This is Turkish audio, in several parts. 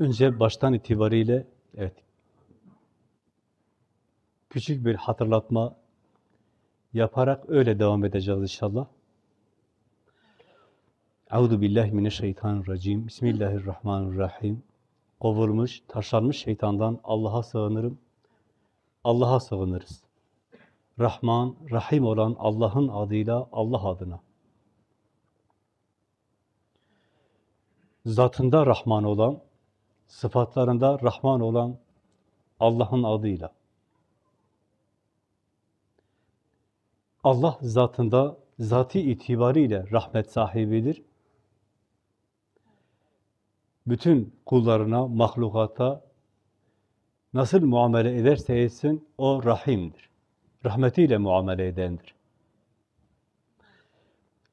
Önce baştan itibariyle evet küçük bir hatırlatma yaparak öyle devam edeceğiz inşallah. Euzu billahi mineşşeytanirracim. Bismillahirrahmanirrahim. Kovulmuş, taşlanmış şeytandan Allah'a sığınırım. Allah'a sığınırız. Rahman, Rahim olan Allah'ın adıyla, Allah adına. Zatında Rahman olan, sıfatlarında Rahman olan Allah'ın adıyla. Allah zatında, zati itibariyle rahmet sahibidir. Bütün kullarına, mahlukata nasıl muamele ederse etsin, o rahimdir. Rahmetiyle muamele edendir.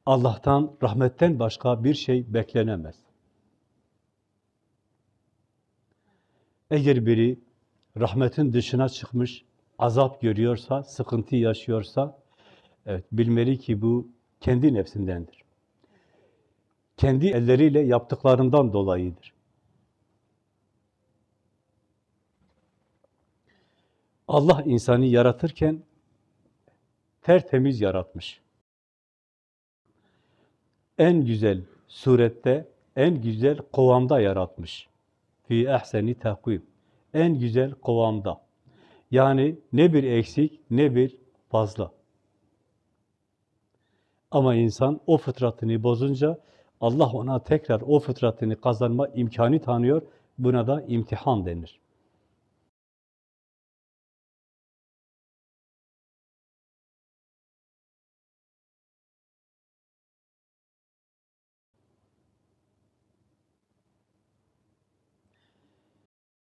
Allah'tan, rahmetten başka bir şey beklenemez. Eğer biri rahmetin dışına çıkmış, azap görüyorsa, sıkıntı yaşıyorsa, evet bilmeli ki bu kendi nefsindendir. Kendi elleriyle yaptıklarından dolayıdır. Allah insanı yaratırken tertemiz yaratmış. En güzel surette, en güzel kovamda yaratmış. Fi ehseni takvim. En güzel kovamda. Yani ne bir eksik, ne bir fazla. Ama insan o fıtratını bozunca Allah ona tekrar o fıtratını kazanma imkanı tanıyor. Buna da imtihan denir.